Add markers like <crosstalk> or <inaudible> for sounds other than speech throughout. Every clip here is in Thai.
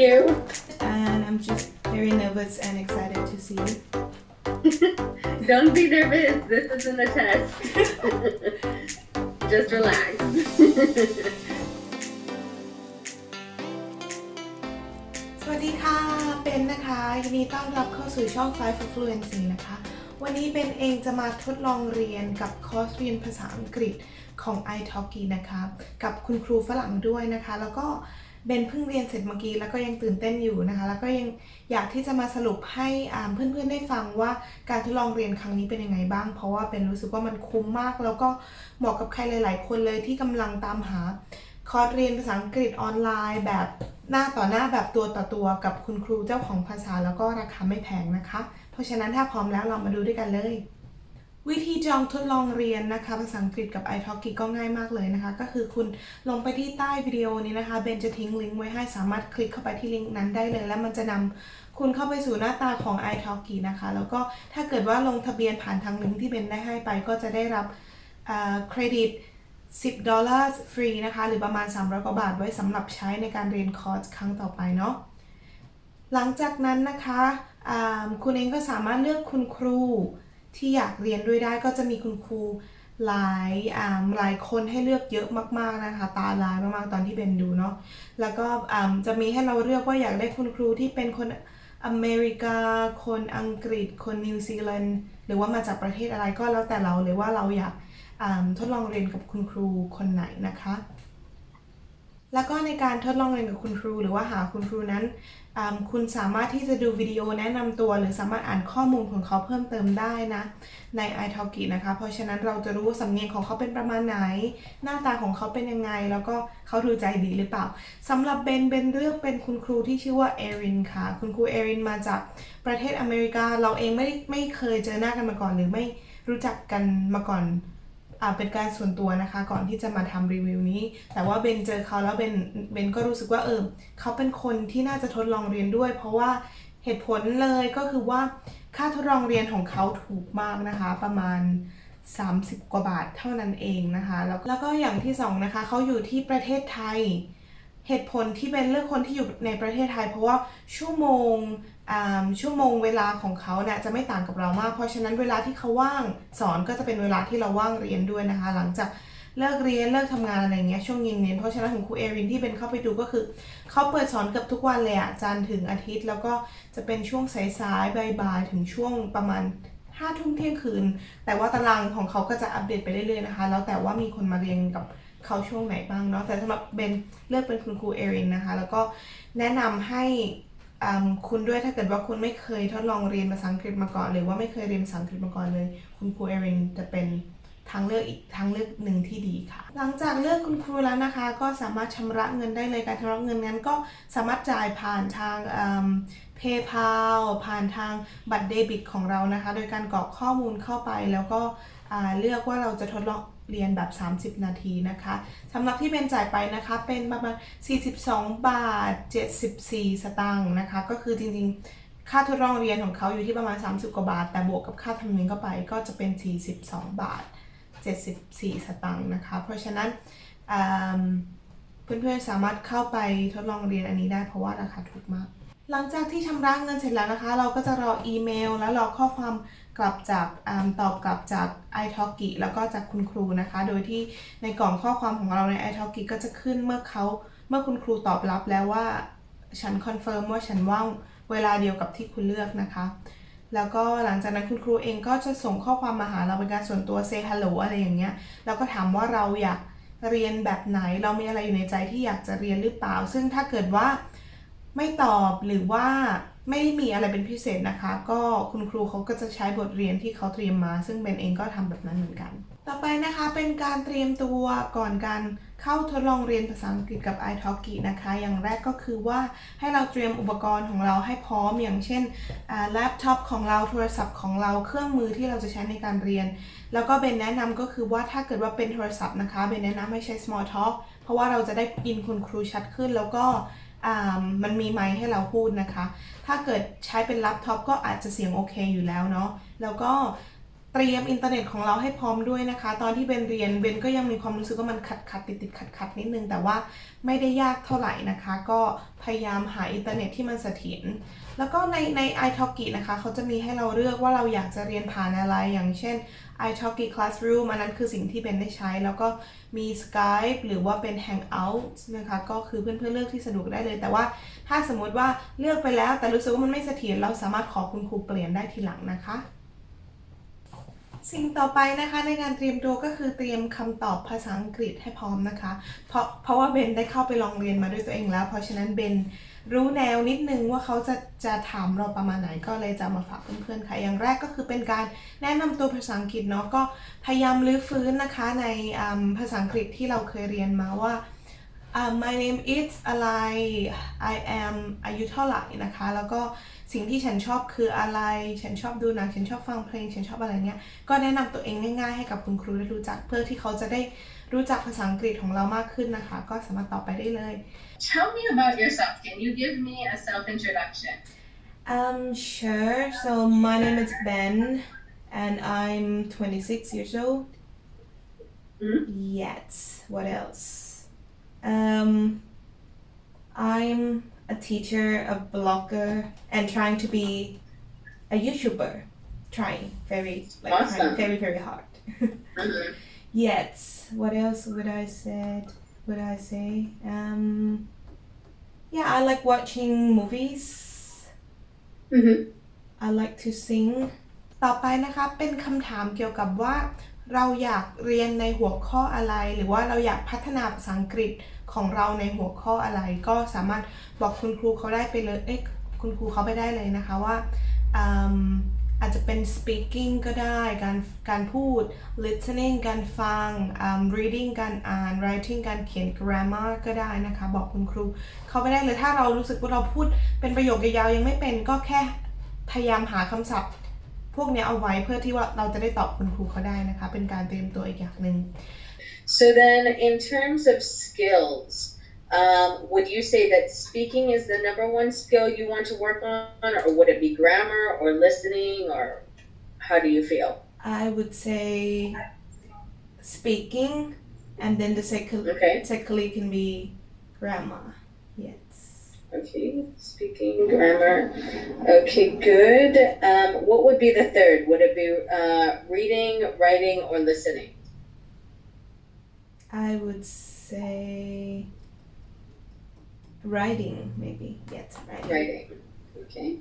you. and I'm just very nervous and excited to see you. Don't be nervous. This isn't a test. Just relax. สวัสดีค่ะ เป็นนะคะยินดีต้อนรับเข้าสู่ช่อง Five for Fluency นะคะ วันนี้เป็นเองจะมาทดลองเรียนกับคอร์สเรียนภาษาอังกฤษของ iTalki นะคะ กับคุณครูฝรั่งด้วยนะคะ แล้วก็ เบนเพิ่งเรียนเสร็จเมื่อกี้แล้วก็ยังตื่นเต้นอยู่นะคะ แล้วก็ยังอยากที่จะมาสรุปให้เพื่อนๆได้ฟังว่าการทดลองเรียนครั้งนี้เป็นยังไงบ้าง เพราะว่าเป็นรู้สึกว่ามันคุ้มมาก แล้วก็เหมาะกับใครหลาย ๆ คนเลยที่กำลังตามหาคอร์สเรียนภาษาอังกฤษออนไลน์แบบหน้าต่อหน้าแบบตัวต่อตัวกับคุณครูเจ้าของภาษาแล้วก็ราคาไม่แพงนะคะ เพราะฉะนั้นถ้าพร้อมแล้วเรามาดูด้วยกันเลย วิธีจองทดลองเรียนนะคะ ภาษาอังกฤษกับ iTalki ก็ง่ายมากเลยนะคะ ก็คือคุณลงไปที่ใต้วิดีโอนี้นะคะเบนจะทิ้งลิงก์ไว้ให้สามารถคลิกเข้าไปที่ลิงก์นั้นได้เลย แล้วมันจะนำคุณเข้าไปสู่หน้าตาของ iTalki นะคะ แล้วก็ถ้าเกิดว่าลงทะเบียนผ่านทางลิงก์ที่เบนได้ให้ไป ก็จะได้รับเครดิต 10ดอลลาร์ฟรีนะคะ หรือประมาณ 300 กว่าบาทไว้สำหรับใช้ในการเรียนคอร์สครั้งต่อไปเนาะหลังจากนั้นนะคะคุณเองก็สามารถเลือกคุณครู ที่อยากเรียนด้วยได้ก็จะมีคุณครูหลายอ่าหลายคนให้เลือกเยอะมากๆนะคะ ตาลายมากๆตอนที่เป็นดูเนาะแล้วก็อ่าจะมีให้เราเลือกว่าอยากได้คุณครูที่เป็นคนอเมริกา คนอังกฤษ คนนิวซีแลนด์หรือว่ามาจากประเทศอะไรก็แล้วแต่เราเลยว่าเราอยากอ่าทดลองเรียนกับคุณครูคนไหนนะคะ แล้วก็ในการทดลองเรียนกับคุณครู หรือว่าหาคุณครูนั้น คุณสามารถที่จะดูวิดีโอแนะนำตัว หรือสามารถอ่านข้อมูลของเขาเพิ่มเติมได้นะใน iTalki นะคะ เพราะฉะนั้นเราจะรู้สำเนียงของเขาเป็นประมาณไหน หน้าตาของเขาเป็นยังไง แล้วก็เขาดูใจดีหรือเปล่าสำหรับเบนเบนเลือกเป็นคุณครูที่ชื่อว่าเอรินค่ะ คุณครูเอรินมาจากประเทศอเมริกา เราเองไม่ไม่เคยเจอหน้ากันมาก่อนหรือไม่รู้จักกันมาก่อน เป็นการส่วนตัวนะคะ ก่อนที่จะมาทำรีวิวนี้ แต่ว่าเบนเจอเขาแล้วเบนเบนก็รู้สึกว่าเออเขาเป็นคนที่น่าจะทดลองเรียนด้วย เพราะว่าเหตุผลเลยก็คือว่าค่าทดลองเรียนของเขาถูกมากนะคะ ประมาณ 30 กว่าบาทเท่านั้นเองนะคะ แล้วแล้วก็อย่างที่สองนะคะเขาอยู่ที่ประเทศไทย เหตุผลที่เป็นเลือกคนที่อยู่ในประเทศไทย เพราะว่าชั่วโมงอ่าชั่วโมงเวลาของเขาเนี่ยจะไม่ต่างกับเรามาก เพราะฉะนั้นเวลาที่เขาว่างสอนก็จะเป็นเวลาที่เราว่างเรียนด้วยนะคะ หลังจากเลิกเรียนเลิกทำงานอะไรเงี้ยช่วงเย็นเน้นเพราะฉะนั้นของครูเอรินที่เป็นเข้าไปดูก็คือเขาเปิดสอนเกือบทุกวันเลยอะจันทร์ถึงอาทิตย์ แล้วก็จะเป็นช่วงสายๆบ่ายๆถึงช่วงประมาณห้าทุ่มเที่ยงคืน แต่ว่าตารางของเขาก็จะอัปเดตไปเรื่อยๆนะคะ แล้วแต่ว่ามีคนมาเรียนกับ เขาช่วงไหนบ้างเนาะแต่สำหรับเบนเลือกเป็นคุณครูเอรินนะคะ แล้วก็แนะนำให้คุณด้วยถ้าเกิดว่าคุณไม่เคยทดลองเรียนภาษาอังกฤษมาก่อน หรือว่าไม่เคยเรียนภาษาอังกฤษมาก่อนเลย คุณครูเอรินจะเป็นทางเลือกอีกทางเลือกหนึ่งที่ดีค่ะ หลังจากเลือกคุณครูแล้วนะคะ ก็สามารถชำระเงินได้เลยการชำระเงินนั้นก็สามารถจ่ายผ่านทางอืม PayPal ผ่านทางบัตรเดบิตของเรานะคะ โดยการกรอกข้อมูลเข้าไปแล้วก็เลือกว่าเราจะทดลอง เรียนแบบ 30 นาทีนะคะสำหรับที่เป็นจ่ายไปนะคะเป็นประมาณ 42 บาท 74 สตางค์นะคะ ก็คือจริงๆ ค่าทดลองเรียนของเขาอยู่ที่ประมาณ 30 กว่าบาท แต่บวกกับค่าธรรมเนียมเข้าไปก็จะเป็น 42 บาท 74 สตางค์นะคะ เพราะฉะนั้นเพื่อนๆสามารถเข้าไปทดลองเรียนอันนี้ได้เพราะว่าราคาถูกมาก หลังจากที่ชำระเงินเสร็จแล้วนะคะ เราก็จะรออีเมล แล้วรอข้อความกลับจากอตอบกลับจาก iTalki แล้วก็จากคุณครูนะคะ โดยที่ในกล่องข้อความของเราใน iTalki ก็จะขึ้นเมื่อเขาเมื่อคุณครูตอบรับแล้วว่า ฉันคอนเฟิร์มว่าฉันว่างเวลาเดียวกับที่คุณเลือกนะคะ แล้วก็หลังจากนั้นคุณครูเองก็จะส่งข้อความมาหาเราเป็นการส่วนตัว say hello อะไรอย่างเงี้ยแล้วก็ถามว่าเราอยากเรียนแบบไหน เรามีอะไรอยู่ในใจที่อยากจะเรียนหรือเปล่า ซึ่งถ้าเกิดว่า ไม่ตอบหรือว่าไม่ได้มีอะไรเป็นพิเศษนะคะ ก็คุณครูเขาก็จะใช้บทเรียนที่เขาเตรียมมา ซึ่งเบนเองก็ทำแบบนั้นเหมือนกัน ต่อไปนะคะเป็นการเตรียมตัวก่อนการเข้าทดลองเรียนภาษาอังกฤษกับ iTalki นะคะ อย่างแรกก็คือว่าให้เราเตรียมอุปกรณ์ของเราให้พร้อมอย่างเช่นแล็ปท็อปของเราโทรศัพท์ของเราเครื่องมือที่เราจะใช้ในการเรียน แล้วก็เบนแนะนำก็คือว่าถ้าเกิดว่าเป็นโทรศัพท์นะคะเบนแนะนำให้ใช้ small talk เพราะว่าเราจะได้ยินคุณครูชัดขึ้นแล้วก็ มันมีไมค์ให้เราพูดนะคะ ถ้าเกิดใช้เป็นแล็ปท็อปก็อาจจะเสียงโอเคอยู่แล้วเนาะ แล้วก็เตรียมอินเทอร์เน็ตของเราให้พร้อมด้วยนะคะ ตอนที่เบนเรียนเบนก็ยังมีความรู้สึกว่ามันขัดขัดติดติดขัดขัดนิดนึง แต่ว่าไม่ได้ยากเท่าไหร่นะคะ ก็พยายามหาอินเทอร์เน็ตที่มันเสถียรแล้วก็ในใน iTalki นะคะ เขาจะมีให้เราเลือกว่าเราอยากจะเรียนผ่านอะไรอย่างเช่น iTalki Classroom อันนั้นคือสิ่งที่เบนได้ใช้ แล้วก็มี Skype หรือว่าเป็น Hangout นะคะ ก็คือเพื่อนๆเลือกที่สะดวกได้เลย แต่ว่าถ้าสมมติว่าเลือกไปแล้วแต่รู้สึกว่ามันไม่เสถียรเราสามารถขอคุณครูเปลี่ยนได้ทีหลังนะคะ สิ่งต่อไปนะคะในการเตรียมตัวก็คือเตรียมคำตอบภาษาอังกฤษให้พร้อมนะคะ เพราะเพราะว่าเบนได้เข้าไปลองเรียนมาด้วยตัวเองแล้ว เพราะฉะนั้นเบน รู้แนวนิดนึงว่าเขาจะจะถามเราประมาณไหนก็เลยจะมาฝากเพื่อนๆค่ะ อย่างแรกก็คือเป็นการแนะนำตัวภาษาอังกฤษเนาะก็พยายามรื้อฟื้นนะคะในภาษาอังกฤษที่เราเคยเรียนมาว่าอ่า my name is อะไร I am อายุเท่าไหร่นะคะ แล้วก็สิ่งที่ฉันชอบคืออะไร ฉันชอบดูหนัง ฉันชอบฟังเพลง ฉันชอบอะไรเงี้ย ก็แนะนำตัวเองง่ายๆให้กับคุณครูได้รู้จัก เพื่อที่เขาจะได้รู้จักภาษาอังกฤษของเรามากขึ้นนะคะ ก็สามารถตอบไปได้เลย Tell me about yourself. Can you give me a self introduction? Um sure so my name is Ben and I'm 26 years old Mhm. yes what else um I'm a teacher a blogger and trying to be a YouTuber trying very like Awesome. trying very very hard <laughs> Mhm. yes what else would I said would I say um yeah I like watching movies Mhm. I like to sing ต่อไปนะคะเป็นคำถามเกี่ยวกับว่า เราอยากเรียนในหัวข้ออะไร หรือว่าเราอยากพัฒนาภาษาอังกฤษของเราในหัวข้ออะไร ก็สามารถบอกคุณครูเขาได้ไปเลยเอ๊ะคุณครูเขาไปได้เลยนะคะว่าอืม อาจจะเป็น speaking ก็ได้ การการพูด listening การฟังอืม reading การอ่าน writing การเขียน grammar ก็ได้นะคะ บอกคุณครูเขาไปได้เลยถ้าเรารู้สึกว่าเราพูดเป็นประโยคยาวๆยังไม่เป็นก็แค่พยายามหาคำศัพท์ พวกนี้เอาไว้เพื่อที่ว่าเราจะได้ตอบคุณครูเขาได้นะคะ เป็นการเตรียมตัวอีกอย่างหนึ่ง So then, in terms of skills, um, would you say that speaking is the number one skill you want to work on, or would it be grammar or listening, or how do you feel? I would say speaking and then the second Okay. secondly can be grammar yes Okay, speaking, grammar. Okay, good. Um, what would be the third? Would it be uh, reading, writing, or listening? I would say writing maybe yes writing Writing. Okay.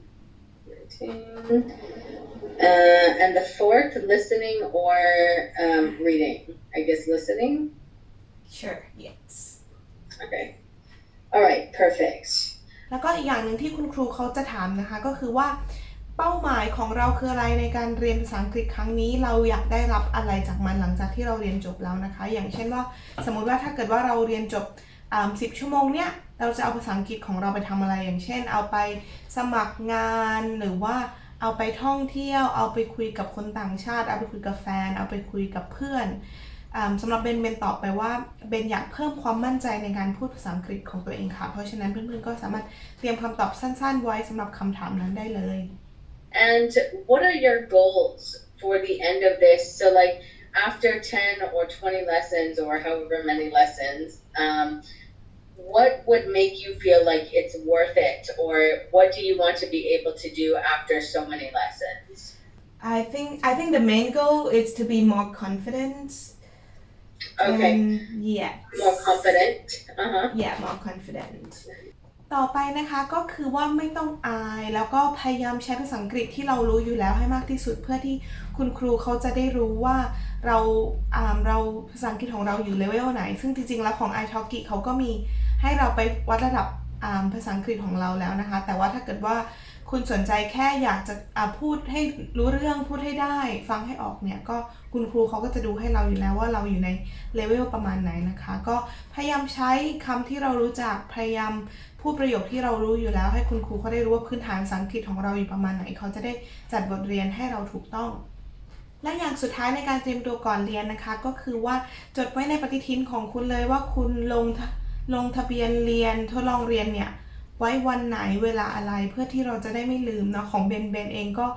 Writing. Uh, and the fourth, listening or um, reading? I guess listening. sure yes Okay. All right. Perfect. แล้วก็อีกอย่างหนึ่งที่คุณครูเขาจะถามนะคะก็คือว่าเป้าหมายของเราคืออะไรในการเรียนภาษาอังกฤษครั้งนี้ เราอยากได้รับอะไรจากมันหลังจากที่เราเรียนจบแล้วนะคะ อย่างเช่นว่าสมมุติว่าถ้าเกิดว่าเราเรียนจบ อ่า10ชั่วโมงเนี้ยเราจะเอาภาษาอังกฤษของเราไปทำอะไรอย่างเช่น เอาไปสมัครงานหรือว่าเอาไปท่องเที่ยว เอาไปคุยกับคนต่างชาติ เอาไปคุยกับแฟน เอาไปคุยกับเพื่อนอ่าสำหรับเบนเบนตอบไปว่าเบนอยากเพิ่มความมั่นใจในการพูดภาษาอังกฤษของตัวเองค่ะ เพราะฉะนั้นเพื่อนๆก็สามารถเตรียมคำตอบสั้นๆไว้สำหรับคำถามนั้นได้เลย And what are your goals for the end of this? So, like after 10 or 20 lessons or however many lessons, um, what would make you feel like it's worth it? Or what do you want to be able to do after so many lessons? I think I think the main goal is to be more confident Okay, and yeah more confident. Uh huh. yeah more confident ต่อไปนะคะก็คือว่าไม่ต้องอายแล้วก็พยายามใช้ภาษาอังกฤษที่เรารู้อยู่แล้วให้มากที่สุดเพื่อที่ คุณครูเขาจะได้รู้ว่าเราอ่าเราภาษาอังกฤษของเราอยู่เลเวลไหน ซึ่งจริงๆแล้วของ iTalki เขาก็มีให้เราไปวัดระดับอ่าภาษาอังกฤษของเราแล้วนะคะ แต่ว่าถ้าเกิดว่าคุณสนใจแค่อยากจะพูดให้รู้เรื่องพูดให้ได้ ฟังให้ออกเนี่ยก็คุณครูเขาก็จะดูให้เราอยู่แล้วว่าเราอยู่ในเลเวลประมาณไหนนะคะ ก็พยายามใช้คำที่เรารู้จักพยายามพูดประโยคที่เรารู้อยู่แล้ว ให้คุณครูเขาได้รู้ว่าพื้นฐานภาษาอังกฤษของเราอยู่ประมาณไหนเขาจะได้จัดบทเรียนให้เราถูกต้อง และอย่างสุดท้ายในการเตรียมตัวก่อนเรียนนะคะ ก็คือว่าจดไว้ในปฏิทินของคุณเลยว่าคุณลงลงทะเบียนเรียนทดลองเรียนเนี่ย ไว้วันไหนเวลาอะไรเพื่อที่เราจะได้ไม่ลืมเนาะของเบนเบนเองก็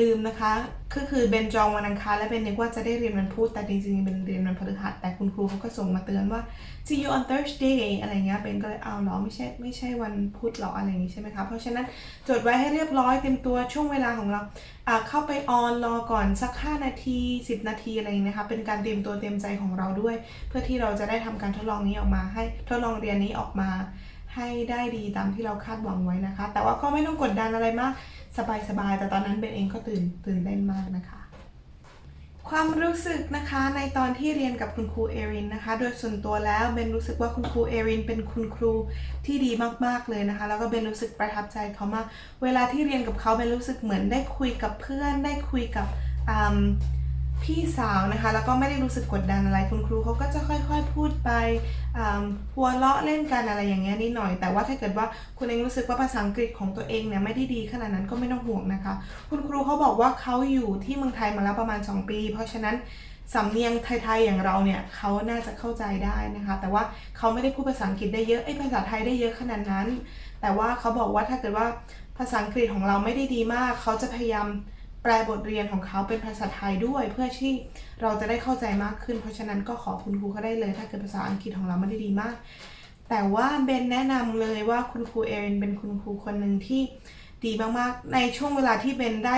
ลืมนะคะ ก็คือเบนจองวันอังคารและเบนนึกว่าจะได้เรียนวันพุธแต่จริงๆเป็นเรียนวันพฤหัสแต่คุณครูเขาก็ส่งมาเตือนว่า see you on Thursday อะไรเงี้ยเบนก็เลยเอาเหรอไม่ใช่ไม่ใช่วันพุธหรออะไรอย่างงี้ใช่ไหมคะ เพราะฉะนั้นจดไว้ให้เรียบร้อยเตรียมตัวช่วงเวลาของเราเข้าไปออนรอก่อนสัก 5 นาที 10 นาทีอะไรเงี้ยนะคะ เป็นการเตรียมตัวเตรียมใจของเราด้วย เพื่อที่เราจะได้ทำการทดลองนี้ออกมาให้ทดลองเรียนนี้ออกมา ให้ได้ดีตามที่เราคาดหวังไว้นะคะ แต่ว่าก็ไม่ต้องกดดันอะไรมาก สบายๆ แต่ตอนนั้นเบนเองก็ตื่นตื่นเต้นมากนะคะ ความรู้สึกนะคะในตอนที่เรียนกับคุณครูเอรินนะคะ โดยส่วนตัวแล้วเบนรู้สึกว่าคุณครูเอรินเป็นคุณครูที่ดีมากๆเลยนะคะ แล้วก็เบนรู้สึกประทับใจเขามาก เวลาที่เรียนกับเขาเบนรู้สึกเหมือนได้คุยกับเพื่อน ได้คุยกับอืม พี่สาวนะคะ แล้วก็ไม่ได้รู้สึกกดดันอะไรคุณครูเขาก็จะค่อยๆพูดไปหัวเราะเล่นกันอะไรอย่างเงี้ยนิดหน่อย แต่ว่าถ้าเกิดว่าคุณเองรู้สึกว่าภาษาอังกฤษของตัวเองเนี่ยไม่ได้ดีขนาดนั้นก็ไม่ต้องห่วงนะคะ คุณครูเขาบอกว่าเขาอยู่ที่เมืองไทยมาแล้วประมาณ 2 ปี เพราะฉะนั้นสำเนียงไทยๆอย่างเราเนี่ยเขาน่าจะเข้าใจได้นะคะ แต่ว่าเขาไม่ได้พูดภาษาอังกฤษได้เยอะไอ้ภาษาไทยได้เยอะขนาดนั้น แต่ว่าเขาบอกว่าถ้าเกิดว่าภาษาอังกฤษของเราไม่ได้ดีมากเขาจะพยายาม แปลบทเรียนของเขาเป็นภาษาไทยด้วย เพื่อที่เราจะได้เข้าใจมากขึ้น เพราะฉะนั้นก็ขอคุณครูเขาได้เลย ถ้าเกิดภาษาอังกฤษของเราไม่ได้ดีมาก แต่ว่าเบนแนะนำเลยว่าคุณครูเอรินเป็นคุณครูคนหนึ่งที่ดีมากๆ ในช่วงเวลาที่เบนได้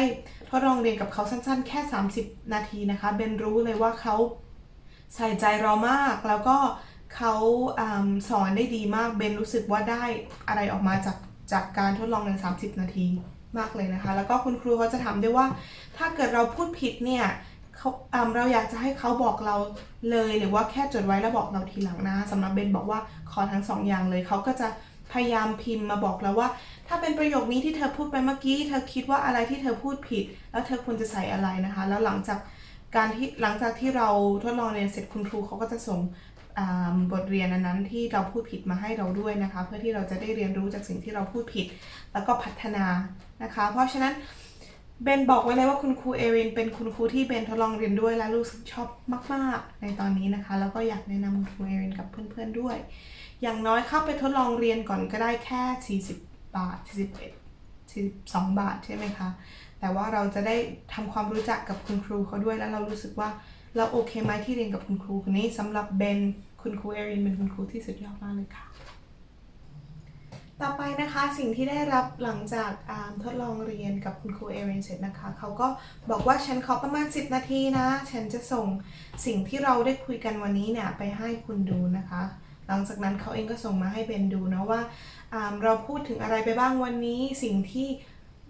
ทดลองเรียนกับเขาสั้นๆ แค่ 30 นาทีนะคะเบนรู้เลยว่าเขาใส่ใจเรามาก แล้วก็เขาอสอนได้ดีมากเบนรู้สึกว่าได้อะไรออกมาจากจากการทดลองใน 30 นาที มากเลยนะคะ แล้วก็คุณครูเขาจะถามด้วยว่า ถ้าเกิดเราพูดผิดเนี่ยเขามเราอยากจะให้เขาบอกเราเลยหรือว่าแค่จดไว้แล้วบอกเราทีหลังนะสำหรับเบนบอกว่าขอทั้งสองอย่างเลยเขาก็จะพยายามพิมพ์มาบอกเราว่า ถ้าเป็นประโยคนี้ที่เธอพูดไปเมื่อกี้ เธอคิดว่าอะไรที่เธอพูดผิด แล้วเธอควรจะใส่อะไรนะคะ แล้วหลังจากการที่หลังจากที่เราทดลองเรียนเสร็จคุณครูเขาก็จะส่ง บทเรียนอันนั้นที่เราพูดผิดมาให้เราด้วยนะคะ เพื่อที่เราจะได้เรียนรู้จากสิ่งที่เราพูดผิด แล้วก็พัฒนานะคะ เพราะฉะนั้นเบนบอกไว้เลยว่าคุณครูเอรินเป็นคุณครูที่เบนทดลองเรียนด้วยและรู้สึกชอบมาก ๆ ในตอนนี้นะคะ แล้วก็อยากแนะนำคุณครูเอรินกับเพื่อน ๆ ด้วย อย่างน้อยเข้าไปทดลองเรียนก่อนก็ได้แค่ 40 บาท 41 42 บาทใช่ไหมคะ แต่ว่าเราจะได้ทำความรู้จักกับคุณครูเขาด้วยแล้วเรารู้สึกว่า เราโอเคไหมที่เรียนกับคุณครูคนนี้สำหรับเบนคุณครูเอรินเป็นคุณครูที่สุดยอดมากเลยค่ะ ต่อไปนะคะสิ่งที่ได้รับหลังจากอ่าทดลองเรียนกับคุณครูเอรินเสร็จนะคะเขาก็บอกว่าฉันขอประมาณ 10 นาทีนะ ฉันจะส่งสิ่งที่เราได้คุยกันวันนี้เนี่ยไปให้คุณดูนะคะหลังจากนั้นเขาเองก็ส่งมาให้เบนดูนะว่าเราพูดถึงอะไรไปบ้างวันนี้สิ่งที่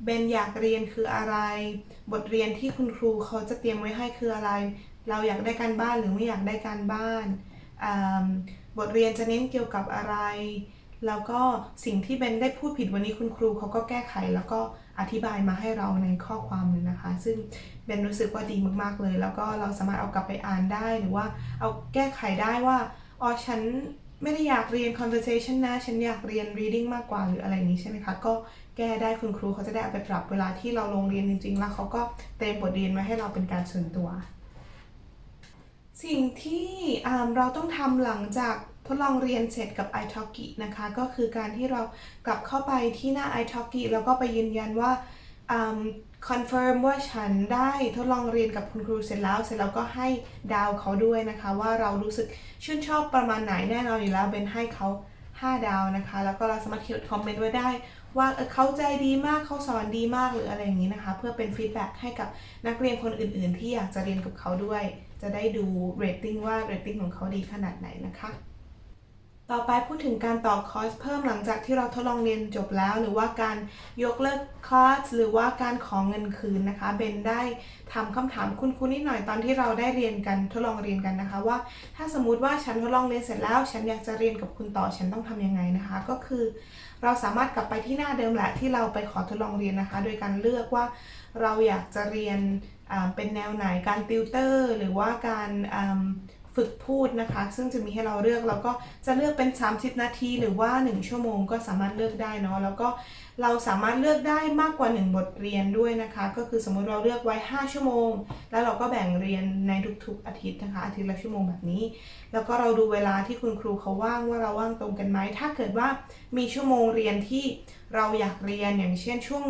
เบนอยากเรียนคืออะไร บทเรียนที่คุณครูเขาจะเตรียมไว้ให้คืออะไร เราอยากได้การบ้านหรือไม่อยากได้การบ้าน บทเรียนจะเน้นเกี่ยวกับอะไร แล้วก็สิ่งที่เบนได้พูดผิดวันนี้คุณครูเขาก็แก้ไขแล้วก็อธิบายมาให้เราในข้อความนึงนะคะ ซึ่งเบนรู้สึกว่าดีมากๆเลย แล้วก็เราสามารถเอากลับไปอ่านได้หรือว่าเอาแก้ไขได้ว่าอ๋อฉันไม่ได้อยากเรียน conversation นะ ฉันอยากเรียน reading มากกว่าหรืออะไรอย่างนี้ใช่ไหมคะ ก็ แก้ได้คุณครูเขาจะได้เอาไปปรับเวลาที่เราลงเรียนจริง ๆ แล้วเขาก็เตรียมบทเรียนไว้ให้เราเป็นการส่วนตัว สิ่งที่อ่าเราต้องทำหลังจากทดลองเรียนเสร็จกับ iTalki นะคะ ก็คือการที่เรากลับเข้าไปที่หน้า iTalki แล้วก็ไปยืนยันว่าอืม confirm ว่าฉันได้ทดลองเรียนกับคุณครูเสร็จแล้ว เสร็จแล้วก็ให้ดาวเขาด้วยนะคะ ว่าเรารู้สึกชื่นชอบประมาณไหนแน่นอนอยู่แล้วเบนให้เขา 5 ดาวนะคะ แล้วก็เราสามารถเขียนคอมเมนต์ไว้ได้ ว่าเขาใจดีมากเขาสอนดีมากหรืออะไรอย่างนี้นะคะ เพื่อเป็นฟีดแบ็กให้กับนักเรียนคนอื่น ๆ ที่อยากจะเรียนกับเขาด้วย จะได้ดูเรตติ้งว่าเรตติ้งของเขาดีขนาดไหนนะคะ ต่อไปพูดถึงการต่อคอร์สเพิ่มหลังจากที่เราทดลองเรียนจบแล้ว หรือว่าการยกเลิกคอร์สหรือว่าการขอเงินคืนนะคะเบนได้ทำคำถามคุณครูนิดหน่อยตอนที่เราได้เรียนกันทดลองเรียนกันนะคะว่า ถ้าสมมุติว่าฉันทดลองเรียนเสร็จแล้ว ฉันอยากจะเรียนกับคุณต่อฉันต้องทำยังไงนะคะ ก็คือ เราสามารถกลับไปที่หน้าเดิมแหละที่เราไปขอทดลองเรียนนะคะ โดยการเลือกว่าเราอยากจะเรียนเป็นแนวไหนการติวเตอร์ หรือว่าการ ฝึกพูดนะคะ ซึ่งจะมีให้เราเลือกเราก็จะเลือกเป็น 30 นาทีหรือว่า 1 ชั่วโมงก็สามารถเลือกได้เนาะแล้วก็เราสามารถเลือกได้มากกว่า 1 บทเรียนด้วยนะคะ ก็คือสมมุติเราเลือกไว้ 5 ชั่วโมง แล้วเราก็แบ่งเรียนในทุกๆ อาทิตย์นะคะ อาทิตย์ละชั่วโมงแบบนี้ แล้วก็เราดูเวลาที่คุณครูเขาว่างว่าเราว่างตรงกันไหมถ้าเกิดว่ามีชั่วโมงเรียนที่เราอยากเรียนอย่างเช่นช่วง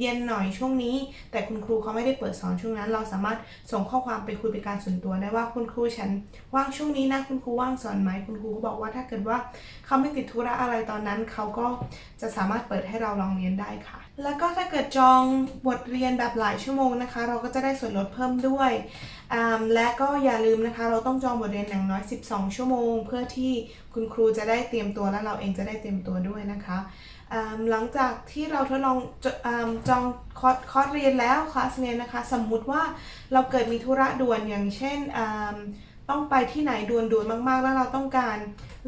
เย็นหน่อยช่วงนี้ แต่คุณครูเขาไม่ได้เปิดสอนช่วงนั้น เราสามารถส่งข้อความไปคุยเป็นการส่วนตัวได้ว่าคุณครูฉันว่างช่วงนี้นะคุณครูว่างสอนไหมคุณครูก็บอกว่าถ้าเกิดว่าเขาไม่ติดธุระอะไรตอนนั้นเขาก็จะสามารถเปิดให้เราลองเรียนได้ค่ะ แล้วก็ถ้าเกิดจองบทเรียนแบบหลายชั่วโมงนะคะ เราก็จะได้ส่วนลดเพิ่มด้วยและก็อย่าลืมนะคะ เราต้องจองบทเรียนอย่างน้อย 12 ชั่วโมง เพื่อที่คุณครูจะได้เตรียมตัวและเราเองจะได้เตรียมตัวด้วยนะคะ หลังจากที่เราทดลองจอจองคอร์สคอร์สเรียนแล้วคลาสเรียนนะคะ สมมุติว่าเราเกิดมีธุระด่วนอย่างเช่นต้องไปที่ไหนด่วนๆมากๆ แล้วเราต้องการ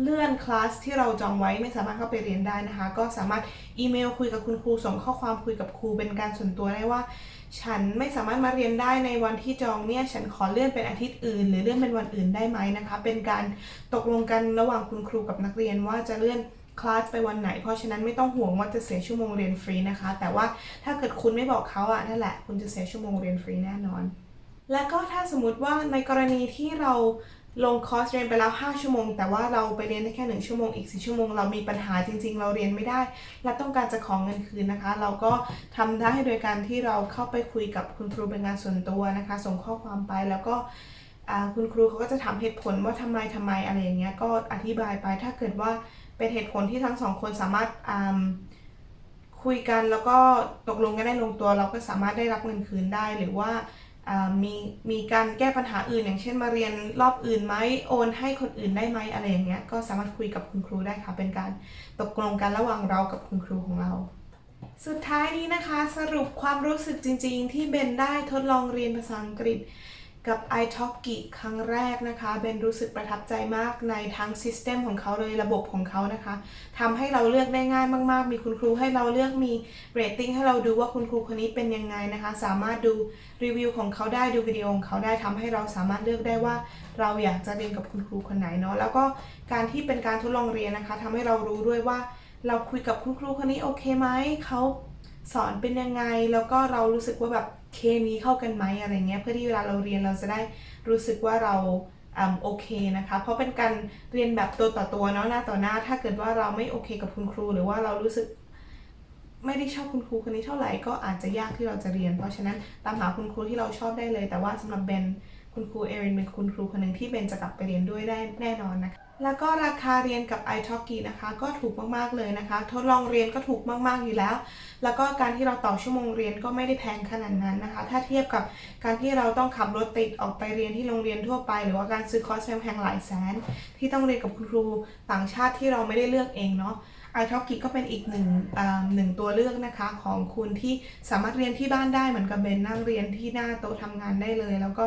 เลื่อนคลาสที่เราจองไว้ไม่สามารถเข้าไปเรียนได้นะคะ ก็สามารถอีเมลคุยกับคุณครูส่งข้อความคุยกับครูเป็นการส่วนตัวได้ว่า ฉันไม่สามารถมาเรียนได้ในวันที่จองเนี่ยฉันขอเลื่อนเป็นอาทิตย์อื่น หรือเลื่อนเป็นวันอื่นได้ไหมนะคะ เป็นการตกลงกันระหว่างคุณครูกับนักเรียนว่าจะเลื่อน คลาสไปวันไหน เพราะฉะนั้นไม่ต้องห่วงว่าจะเสียชั่วโมงเรียนฟรีนะคะ แต่ว่าถ้าเกิดคุณไม่บอกเขาอะนั่นแหละ คุณจะเสียชั่วโมงเรียนฟรีแน่นอน แล้วก็ถ้าสมมติว่าในกรณีที่เราลงคอร์สเรียนไปแล้ว 5 ชั่วโมง แต่ว่าเราไปเรียนได้แค่ 1 ชั่วโมงอีก 4 ชั่วโมง เรามีปัญหาจริง ๆ เราเรียนไม่ได้ และต้องการจะขอเงินคืนนะคะ เราก็ทำได้โดยการที่เราเข้าไปคุยกับคุณครูเป็นงานส่วนตัวนะคะ ส่งข้อความไปแล้วก็คุณครูเขาก็จะถามเหตุผลว่าทำไมทำไมอะไรอย่างเงี้ยก็อธิบายไปถ้าเกิดว่า เป็นเหตุผลที่ทั้งสองคนสามารถคุยกันแล้วก็ตกลงกันได้ลงตัว เราก็สามารถได้รับเงินคืนได้หรือว่าอ่ามีมีการแก้ปัญหาอื่น อย่างเช่นมาเรียนรอบอื่นไหมโอนให้คนอื่นได้ไหมอะไรอย่างเงี้ยก็สามารถคุยกับคุณครูได้ค่ะเป็นการตกลงกันระหว่างเรากับคุณครูของเรา สุดท้ายนี้นะคะสรุปความรู้สึกจริง ๆ ที่เบนได้ทดลองเรียนภาษาอังกฤษ กับ iTalki ครั้งแรกนะคะเบนรู้สึกประทับใจมากในทั้ง System ของเขาเลยระบบของเขานะคะทำให้เราเลือกได้ง่ายมากๆ มีคุณครูให้เราเลือกมีเรตติ้งให้เราดูว่าคุณครูคนนี้เป็นยังไงนะคะ สามารถดูรีวิวของเขาได้ดูวิดีโอของเขาได้ทำให้เราสามารถเลือกได้ว่า เราอยากจะเรียนกับคุณครูคนไหนเนาะแล้วก็การที่เป็นการทดลองเรียนนะคะทำให้เรารู้ด้วยว่า เราคุยกับคุณครูคนนี้โอเคไหมเขาสอนเป็นยังไง แล้วก็เรารู้สึกว่าแบบ เคมีเข้ากันไหมอะไรเงี้ยเพื่อที่เวลาเราเรียนเราจะได้รู้สึกว่าเราโอเคนะคะ เพราะเป็นการเรียนแบบตัวต่อตัวเนาะหน้าต่อหน้า ถ้าเกิดว่าเราไม่โอเคกับคุณครู หรือว่าเรารู้สึกไม่ได้ชอบคุณครูคนนี้เท่าไหร่ก็อาจจะยากที่เราจะเรียน เพราะฉะนั้นตามหาคุณครูที่เราชอบได้เลย แต่ว่าสำหรับเบนคุณครูเอรินเป็นคุณครูคนหนึ่งที่เบนจะกลับไปเรียนด้วยได้แน่นอนนะคะ แล้วก็ราคาเรียนกับ iTalki นะคะ ก็ถูกมาก ๆ เลยนะคะ ทดลองเรียนก็ถูกมาก ๆ อยู่แล้ว แล้วก็การที่เราต่อชั่วโมงเรียนก็ไม่ได้แพงขนาดนั้นนะคะ ถ้าเทียบกับการที่เราต้องขับรถติดออกไปเรียนที่โรงเรียนทั่วไป หรือว่าการซื้อคอร์สแพงๆหลายแสน ที่ต้องเรียนกับคุณครูต่างชาติที่เราไม่ได้เลือกเองเนาะ iTalki ก็เป็นอีกหนึ่งหนึ่งตัวเลือกนะคะของคุณที่สามารถเรียนที่บ้านได้เหมือนกับเบนนั่งเรียนที่หน้าโต๊ะทำงานได้เลย แล้วก็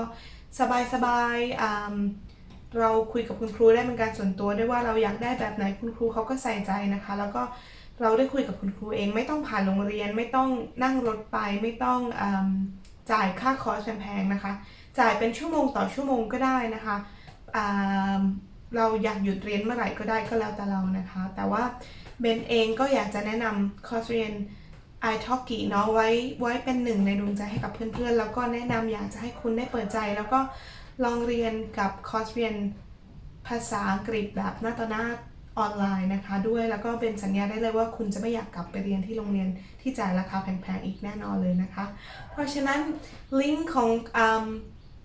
สบายๆอ่า เราคุยกับคุณครูได้เป็นการส่วนตัวด้วยว่าเราอยากได้แบบไหนคุณครูเขาก็ใส่ใจนะคะ แล้วก็เราได้คุยกับคุณครูเอง ไม่ต้องผ่านโรงเรียน ไม่ต้องนั่งรถไป ไม่ต้องอจ่ายค่าคอร์สแพงๆนะคะ จ่ายเป็นชั่วโมงต่อชั่วโมงก็ได้นะคะเราอยากหยุดเรียนเมื่อไหร่ก็ได้ก็แล้วแต่เรานะคะ แต่ว่าเบนเองก็อยากจะแนะนำคอร์สเรียน iTalki เนาะไว้ไว้เป็นหนึ่งในดวงใจให้กับเพื่อนๆ แล้วก็แนะนำอยากจะให้คุณได้เปิดใจแล้วก็ ลองเรียนกับคอร์สเรียนภาษาอังกฤษแบบหน้าต่อหน้าออนไลน์นะคะ ด้วยแล้วก็เป็นสัญญาได้เลยว่าคุณจะไม่อยากกลับไปเรียนที่โรงเรียนที่จ่ายราคาแพงๆอีกแน่นอนเลยนะคะ เพราะฉะนั้นลิงก์ของอ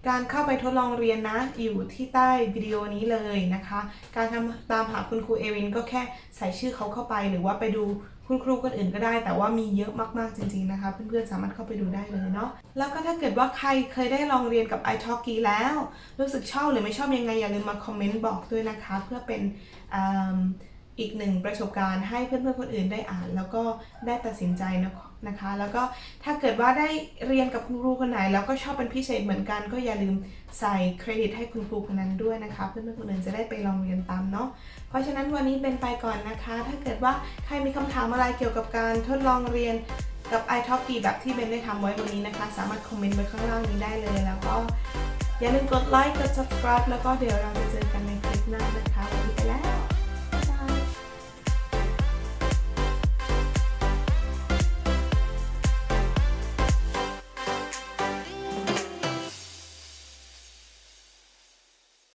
การเข้าไปทดลองเรียนนะ อยู่ที่ใต้วิดีโอนี้เลยนะคะ การทำตามหาคุณครูเอวินก็แค่ใส่ชื่อเขาเข้าไปหรือว่าไปดู คุณครูคนอื่นก็ได้ แต่ว่ามีเยอะมากๆจริงๆนะคะเพื่อนๆสามารถเข้าไปดูได้เลยเนาะแล้วก็ถ้าเกิดว่าใครเคยได้ลองเรียนกับ iTalki แล้ว รู้สึกชอบหรือไม่ชอบยังไงอย่าลืมมาคอมเมนต์บอกด้วยนะคะ เพื่อเป็นอ,อีกหนึ่งประสบการณ์ให้เพื่อนๆคนอื่นได้อ่าน แล้วก็ได้ตัดสินใจนะคะ นะคะ แล้วก็ถ้าเกิดว่าได้เรียนกับคุณครูคนไหน แล้วก็ชอบเป็นพิเศษเหมือนกันก็อย่าลืมใส่เครดิตให้คุณครูคนนั้นด้วยนะคะ เพื่อนๆคนอื่นจะได้ไปลองเรียนตามเนาะเพราะฉะนั้นวันนี้เป็นไปก่อนนะคะ ถ้าเกิดว่าใครมีคำถามอะไรเกี่ยวกับการทดลองเรียนกับ iTalki แบบที่เบนได้ทำไว้วันนี้นะคะ สามารถคอมเมนต์ไว้ข้างล่างนี้ได้เลยแล้วก็อย่าลืมกดไลค์กด subscribe แล้วก็เดี๋ยวเราจะเจอกันในคลิปหน้านะคะ